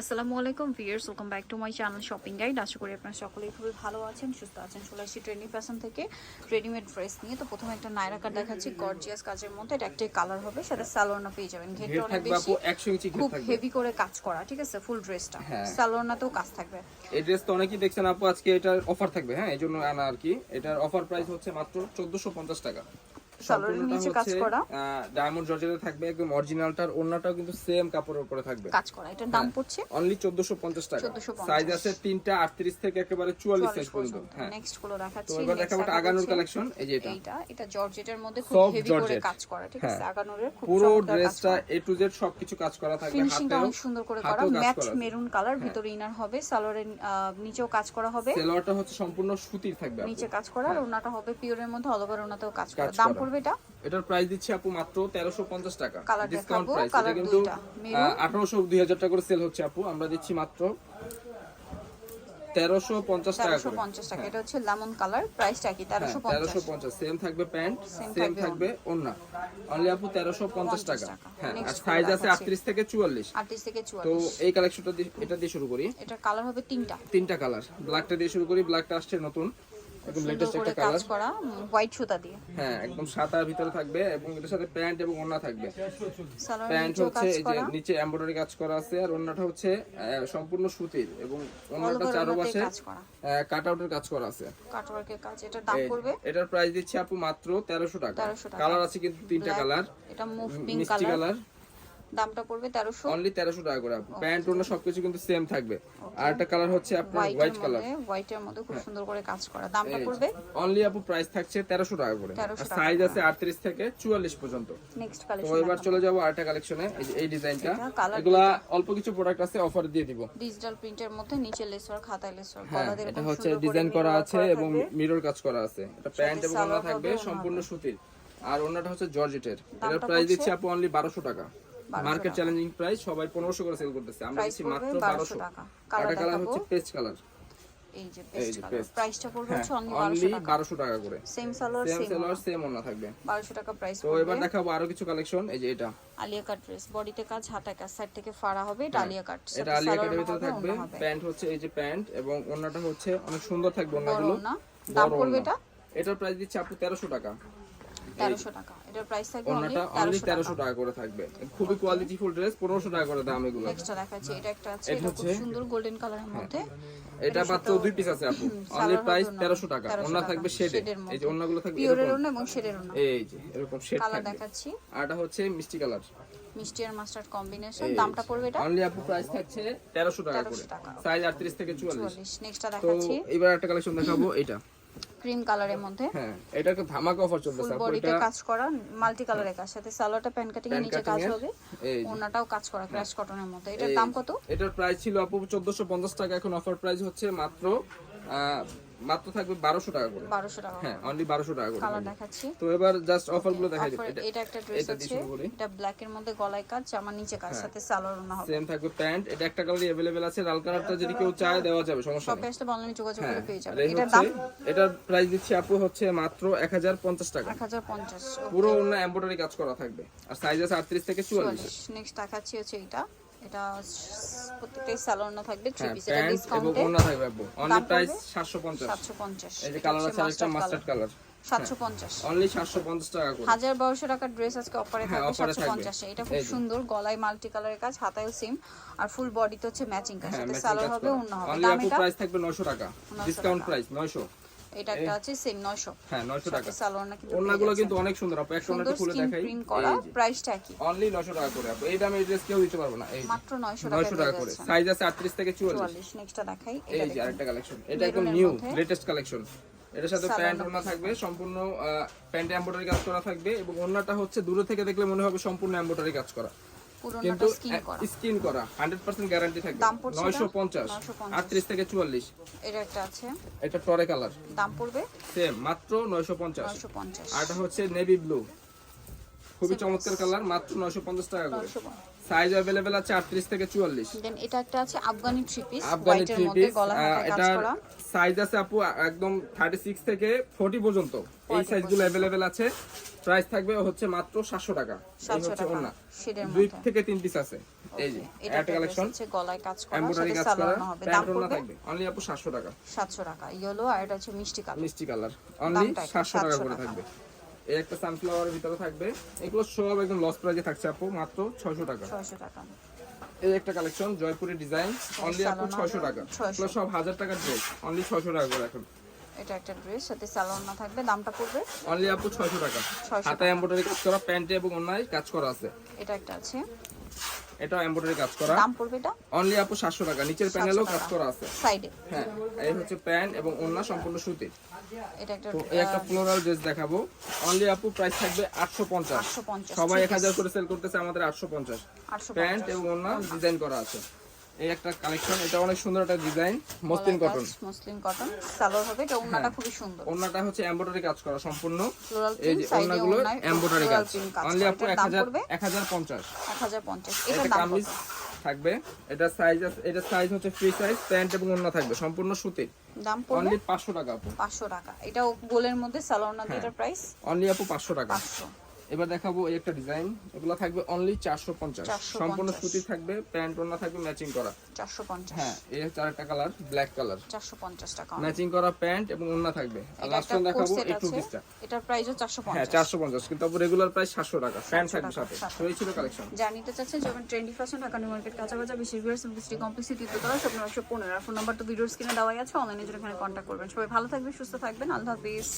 আসসালামু আলাইকুম viewers welcome back to my channel shopping guide. আশা করি আপনারা সকলেই খুবই ভালো আছেন সুস্থ আছেন। চলে আসছি ট্রেনিং ফ্যাশন থেকে রেডিমেড ড্রেস নিয়ে। তো প্রথমে একটা নাইরা কাট দেখাচ্ছি গর্জিয়াস কাজের মধ্যে। এটা একটাই কালার হবে সেটা সালোয়ারনা পেয়ে যাবেন। ঘেরটা ঘের অনেক বেশি আপু 100 ইঞ্চি ঘের খুব হেভি করে কাজ করা ঠিক আছে? ফুল ড্রেসটা। সালোয়ারনাতেও কাজ থাকবে। এই ড্রেস তো অনেকেই দেখছেন আপু আজকে এটার অফার থাকবে হ্যাঁ? এই জন্য আনা আর কি। এটার অফার প্রাইস হচ্ছে মাত্র 1450 টাকা। সালোয়ারের নিচে কাজ করা। ডায়মন্ড জর্জেটে থাকবে একদম অরিজিনালটার ওন্নাটাও কিন্তু সেম কাপড়ের উপরে থাকবে। কাজ করা এটার দাম পড়ছে অনলি 1450 টাকা। সাইজ আছে তিনটা 38 থেকে একেবারে 44 সাইজ পর্যন্ত। হ্যাঁ। নেক্সটগুলো তো এবার দেখাবো আগানোর কালেকশন এই যে এটা। এইটা। এটা জর্জেটের মধ্যে খুব হেভি করে কাজ করা ঠিক আছে? হ্যাঁ। আগানোরের খুব পুরো ড্রেসটা এ টু জেড সবকিছু কাজ করা থাকবে ফিনিশিংটা অনেক সুন্দর করে করা। মেরুন কালার ভিতরে ইনার হবে সালোয়ারের নিচেও কাজ করা হবে। সেলোয়ারটা হচ্ছে সম্পূর্ণ সুতির থাকবে নিচে কাজ করা আর ওনাটা হবে পিওরের মধ্যে অল ওভার ওনাতেও কাজ করা। দাম। পড়বে এটা? এটার প্রাইস দিচ্ছি আপু মাত্র 1350 টাকা। ডিসকাউন্ট প্রাইস এটা কিন্তু 1800 2000 টাকা করে সেল হচ্ছে আপু। আমরা দিচ্ছি মাত্র 1350 টাকা তেরোশো করে পঞ্চাশ টাকা। এটা হচ্ছে লেমন কালার প্রাইসটা কি তেরোশো পঞ্চাশ। 1350 সেম থাকবে প্যান্ট সেম থাকবে ওন্না অনলি আপু 1350 টাকা। হ্যাঁ আর সাইজ আছে দেখাচ্ছি। 38 থেকে 44 আটত্রিশ থেকে তো চুয়াল্লিশ। এই কালেকশনটা এটা দিয়ে শুরু করি। এটার কালার হবে তিনটা। তিনটা কালার ব্ল্যাকটা দিয়ে শুরু করি ব্ল্যাকটা আসছে নতুন। একদম লেটেস্ট একটা কাজ করা হোয়াইট সুতা দিয়ে। হ্যাঁ একদম সাদার ভিতরে থাকবে এবং এটার সাথে প্যান্ট এবং ওন্না থাকবে। প্যান্ট হচ্ছে এই যে নিচে এমব্রয়ডারি কাজ করা আছে আর ওন্নাটা হচ্ছে সম্পূর্ণ সুতির এবং অল ওন্নাটা চারপাশে কাট আউটের কাজ করা। আছে। কাটওয়ার্কের কাজ এটার দাম পড়বে? এটার প্রাইস দিচ্ছি আপু মাত্র তেরোশো টাকা। 1300 টাকা। কালার আছে কিন্তু তিনটা কালার এটা মুভ পিঙ্ক কালার দামটা পড়বে তেরোশো। অনলি তেরোশো টাকা করে প্যান্ট ওন্না সবকিছু কিন্তু সেম থাকবে। আর একটা কালার হচ্ছে আপনার হোয়াইট কালার মধ্যে হোয়াইটের মধ্যে খুব সুন্দর করে কাজ করা। দামটা পড়বে? অনলি আপু প্রাইস থাকছে তেরোশো টাকা করে। 1300 টাকা সাইজ আছে আটত্রিশ থেকে চুয়াল্লিশ পর্যন্ত। নেক্সট তো এবার চলে যাব আরেকটা কালেকশনে এই ডিজাইনটা এগুলা অল্প কিছু প্রোডাক্ট আছে অফার দিয়ে দিব। ডিজিটাল প্রিন্টের মধ্যে নিচে হ্যাঁ গলা দিয়ে এটা হচ্ছে ডিজাইন করা আছে এবং। মিরর কাজ করা আছে। এটা প্যান্ট এবং সালোয়ার থাকবে সম্পূর্ণ সুতির। আর ওড়নাটা হচ্ছে জর্জেটের এটার প্রাইস? দিচ্ছি আপু অনলি 1200 টাকা। 1200 মার্কেট চ্যালেঞ্জিং প্রাইস সবাই 1500 করে সেল করতেছে। আমরা দিচ্ছি মাত্র 1200 1200 টাকা। কালার হচ্ছে পেস্ট কালার এই যে পেস্ট কালার প্রাইসটা পড়বে হ্যাঁ হচ্ছে অনলি অনলি 1200 টাকা করে। সেম সালোয়ার সেম সেলার সেম ওড়না থাকবে। 1200 টাকা প্রাইস তো এবার দেখাবো আরও কিছু কালেকশন এই যে এটা। আলিয়া কাট ড্রেস বডিতে কাজ হাতায় কাজ সাইড থেকে ফাড়া হবে এটা আলিয়া কাট হ্যাঁ, এটা আলিয়া কাটের ভিতরে থাকবে। প্যান্ট হচ্ছে এই যে প্যান্ট এবং ওড়নাটা হচ্ছে অনেক সুন্দর থাকবে ওড়নাগুলো না দাম পড়বে এটা? এটার প্রাইস দিচ্ছে আপু 1300 টাকা। 1300 টাকা। এটার প্রাইস থাকবে অনলি 1300 টাকা। করে থাকবে। খুবই কোয়ালিটিফুল ড্রেস 1500 টাকা করে দাম এগুলো। নেক্সটটা দেখাচ্ছি এটা একটা আছে এটা এটা খুব। সুন্দর গোল্ডেন কালারের মধ্যে। এটা মাত্র দুই পিস আছে আপু। অনলি প্রাইস 1300 টাকা। 1300 থাকবে শেডে এই যে ওড়নাগুলো থাকবে পিওরের এরকম ওড়না এবং শেডের ওড়না। এই যে এরকম শেড কালার দেখাচ্ছি। আর এটা হচ্ছে মিষ্টি কালার মিষ্টি আর মাস্টার্ড কম্বিনেশন দামটা পড়বে এটা? অনলি আপু প্রাইস থাকছে 1300 টাকা করে। 1300 সাইজ 38 থেকে 44 চুয়াল্লিশ নেক্সটটা দেখাচ্ছি। এবার একটা কালেকশন দেখাবো এটা ক্রিম কালারের মধ্যে। হ্যাঁ এটা একটা ধামাকা অফার ফুল চলতেছে আপু বডিতে কাজ করা মাল্টি কালারের কাজ সাথে সালোয়ারটা প্যান কাটিং এর নিচে কাজ হবে। ওনাটাও কাজ করা ক্র্যাশ কটনের মধ্যে। এটার দাম কত? এটার প্রাইস ছিল আপু 1450 টাকা এখন অফার প্রাইস হচ্ছে মাত্র মাত্র থাকবে 1200 টাকা করে বারোশো টাকা হ্যাঁ অনলি 1200 টাকা করে কালার থাকবে। দেখাচ্ছি তো এবার জাস্ট অফার গুলো দেখাই দিই Offer- এটা এটা একটা ড্রেস এটা দিয়ে আছে শুরু করি। এটা ব্ল্যাক এর মধ্যে গলায় কাজ জামার নিচে কাজ হ্যাঁ। সাথে সালোয়ার ওনা হবে সেম থাকবে প্যান্ট এটা একটা কালারই अवेलेबल আছে লাল কালারটা যদি কেউ চায় দেওয়া যাবে সমস্যা সব নেই আসলে অনলাইনে যোগাযোগ হ্যাঁ করে পেয়ে আর যাবে এই এটার হচ্ছে দাম এটার প্রাইস দিচ্ছি আপু হচ্ছে মাত্র 1050 টাকা এক হাজার পঞ্চাশ পুরো অন্য এমব্রয়ডারি কাজ করা থাকবে আর সাইজ আছে 38 থেকে 44 নেক্সট দেখাচ্ছি হচ্ছে এটা এটা প্রত্যেকটাই সালোয়ার থাকবে থ্রি হ্যাঁ পিস এটা ডিসকাউন্টে ওড়না থাকবে আপু অনলি প্রাইস পড়বে? 750 এই যে কালার আছে আরেকটা মাস্টার্ড কালার সাতশো পঞ্চাশ। অনলি 750 টাকা করে। হাজার বারোশো টাকার ড্রেস আজকে অফারে হ্যাঁ, থাকবে এটা খুব সুন্দর গলায় মাল্টি কালারের কাজ হাতায়ও সিম আর ফুল বডিতে হচ্ছে ম্যাচিং কাজ হ্যাঁ সাথে সালোয়ার হবে অন্য হবে। দাম এটা প্রাইস থাকবে 900 টাকা। ডিসকাউন্ট প্রাইস 900 এটা একটা আছে সেম নয়শো। হ্যাঁ 900 টাকা। সাথে কিন্তু ওড়নাগুলো কিন্তু অনেক সুন্দর আপু। একটা সুন্দর খুলে দেখাই। প্রিন্ট করা প্রাইসটা কি অনলি 900 টাকা করে আপু। এই দামে ড্রেস কেউ দিতে পারবে না এই মাত্র 900 টাকা টাকা করে। সাইজ আছে 38 থেকে 44 চুয়াল্লিশ নেক্সটটা দেখাই এই যে আরেকটা কালেকশন এটা একদম নিউ লেটেস্ট কালেকশন এটার সাথে প্যান্ট থাকবে সম্পূর্ণ প্যান্ট এমব্রয়ডারি কাজ করা থাকবে এবং ওড়নাটা হচ্ছে দূরে থেকে দেখলে মনে হবে সম্পূর্ণ এমব্রয়ডারি কাজ করা। পুরোনোটা স্কিন করা। স্কিন করা 100% গ্যারান্টি থাকবে। দাম পড়ছে 950 950 38 থেকে 44 এটা একটা আছে। এটা টরে কালার। দাম পড়বে? সেম মাত্র 950 নয়শো পঞ্চাশ। আর এটা হচ্ছে নেভি ব্লু খুবই চমৎকার কালার মাত্র 950 টাকা করে। সাইজ অ্যাভেলেবেল আছে আটত্রিশ থেকে চুয়াল্লিশ। দেন এটা একটা আছে Afghani three piece Afghani three piece করা। সাইজ আছে আপু একদম থার্টি সিক্স থেকে ফোর্টি পর্যন্ত। এই সাইজগুলো অ্যাভেলেবেল আছে। প্রাইস থাকবে হচ্ছে মাত্র সাতশো টাকা। 700 টাকা শেডের দুই থেকে তিন পিস আছে। এই যে এটা কালেকশন হচ্ছে গলায় কাজ করা এমব্রয়ডারি কাজ করা। হবে। দাম থাকবে। অনলি আপু সাতশো টাকা। 700 টাকা ইয়েলো আর এটা হচ্ছে মিষ্টি কালার। মিষ্টি কালার। অনলি দামটা একটু সাতশো টাকা করে। থাকবে। এই একটা সানফ্লাওয়ারের ভিতরে থাকবে। এগুলো সব একদম লস প্রাইজে থাকছে আপু মাত্র ছয়শো টাকা। 600 টাকা। এই একটা কালেকশন জয়পুরি ডিজাইন অনলি আপু সালোনা ছয়শো টাকা। এগুলো সব হাজার টাকার ড্রেস অনলি ছয়শো টাকা করে এখন। এটা একটা ড্রেস সাথে সালোয়ার না থাকবে দামটা পড়বে? অনলি আপু ছয়শো টাকা। 600 হাতে এমব্রয়ডারি কাজ করা প্যান্টে এবং অন্যায় কাজ করা আছে। এটা একটা আছে। এটা এমব্রয়ডারি কাজ করা। দাম পড়বে এটা? অনলি আপু সাতশো টাকা নিচের প্যানেলও কাজ করা আছে। সাইডে হ্যাঁ এই হচ্ছে প্যান এবং ওন্না সম্পূর্ণ সুতির এটা একটা তো এই একটা ফ্লোরাল ড্রেস দেখাবো। অনলি আপু প্রাইস থাকবে আটশো পঞ্চাশ। 850 সবাই এক হাজার করে সেল করতেছে আমাদের আটশো পঞ্চাশ। 850 প্যান্ট এবং ওন্না ডিজাইন করা আছে। এই একটা কালেকশন এটা অনেক সুন্দর একটা design muslin cotton muslin cotton salwar হবে এটা ওন্নাটা খুবই সুন্দর। অন্যটা হচ্ছে এমব্রয়ডারি কাজ করা সম্পূর্ণ। এই যে অন্যগুলো এমব্রয়ডারি কাজ। অনলি আপু এটার এক দাম হাজার পড়বে? এক হাজার পঞ্চাশ। 1050 এটা দাম থাকবে। এটা সাইজ এটা সাইজ হচ্ছে ফ্রি সাইজ প্যান্ট এবং অন্য থাকবে সম্পূর্ণ সুতির দাম পড়বে? অনলি পাঁচশো টাকা আপু। 500 টাকা। এটা গোলের মধ্যে সালোয়ার না হ্যাঁ। এটার প্রাইস অনলি আপু পাঁচশো টাকা। 500 এবার দেখাবো এই একটা ডিজাইন এগুলো থাকবে অনলি চারশো পঞ্চাশ। সম্পূর্ণ সুতি থাকবে প্যান্ট ওনা থাকবে ম্যাচিং করা। 450 হ্যাঁ এই হচ্ছে আরেকটা কালার ব্ল্যাক কালার 450 টাকা। ম্যাচিং করা প্যান্ট এবং ওনা থাকবে। আর লাস্ট একটা দেখাবো এই টু পিসটা এটার প্রাইসও হ্যাঁ চারশো পঞ্চাশ। কিন্তু রেগুলার প্রাইস সাতশো টাকা। প্যান্ট থাকবে সাথে। তো এই ছিল কালেকশন যা নিতে চাচ্ছেন যেমন trendy fashion Dhaka New Market কাঁচাবাজার বিশেষ করে সিম্পলিসিটি কমপ্লেক্সিটি তৃতীয়তলা সব নয়শো পনেরো। ফোন নাম্বার তো ভিডিওর স্ক্রিনে দেওয়াই আছে অনলাইনে জন্য এখানে কন্ট্যাক্ট করবেন। সবাই ভালো থাকবেন সুস্থ থাকবেন। আল্লাহ হাফিজ।